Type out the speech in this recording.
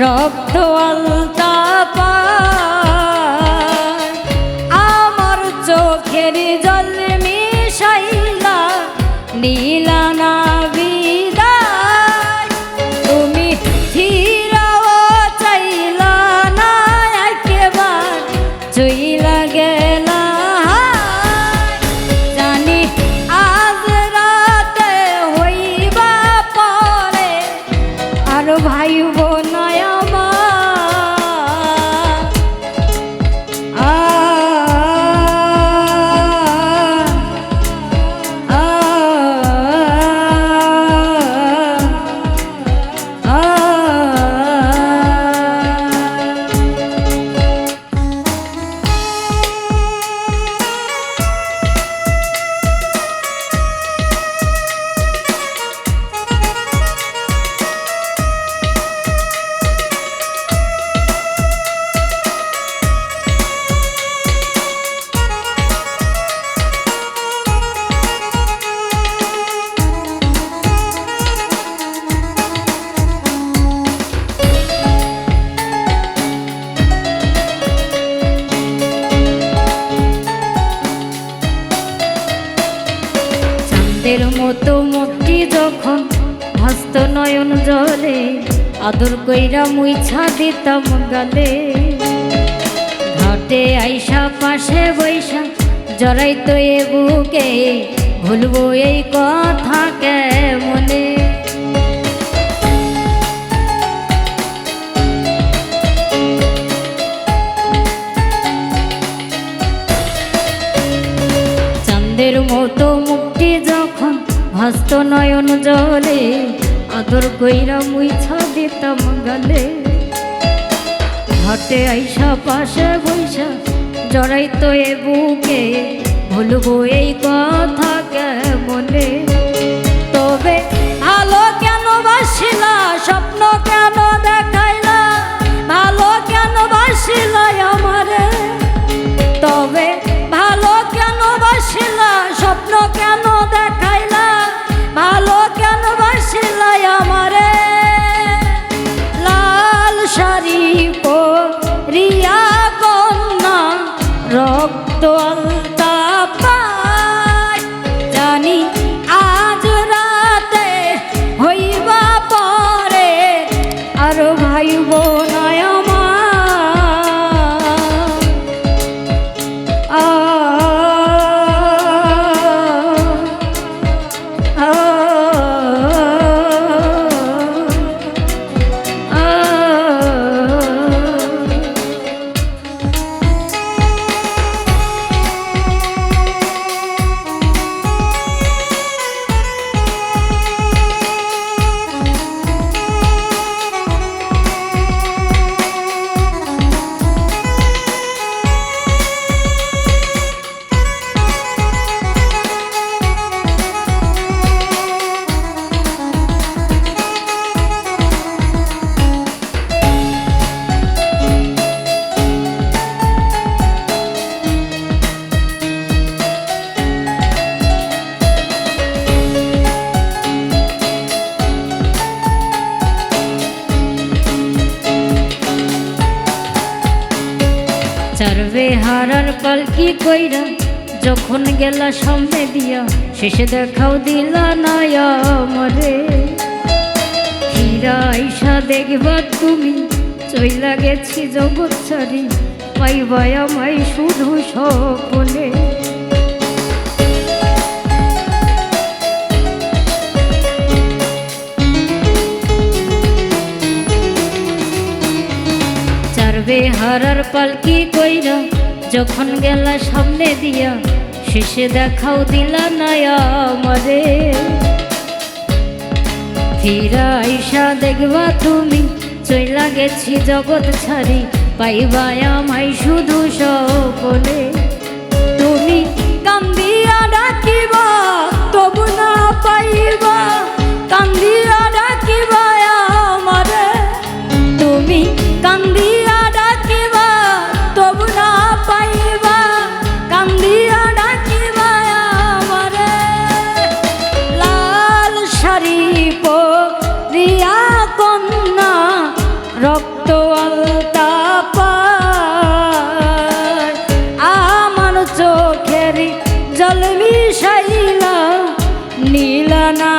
রক্ত আমার চোখের জল মিশাইলা নীলা চাঁদের মতো মুক্তি যখন হস্ত নয়ন জলে, আদর কইরা মুইছা দিতাম গালে। ঘাটে আইসা, পাশে বৈশা জড়াইতো এ বুকে, ভুলবো এই কথা মনে চাঁদের মতো ভাস্ত নয়ন জলে, আদর কইরা মুইছা দিতাম গালে। হাটে আইসা পাশে বৈশা জড়াইতো এ বুকে, ভুলবো এই কথা মনে। পালকি কইরা, যখন গেলা সামনে দিয়া, শেষে দেখাও দিলা না মরে হীরা আইসা দেখবা তুমি, চইলা গেছি জগৎ ছাড়ি পাইবা আমায় শুধু সকলে হারার পালকি কইরা যখন গেলা সামনে দিয়া, শেষে দেখাও দিলা না আমারে। ফিরা আইসা দেখবা তুমি, চইলা গেছি জগৎ ছাড়ি, পাইবা আমায় শুধু সকলে তুমি কান্দিয়া ডাকিবা, তবু না পাইবা জল মিশাইলা নীলা না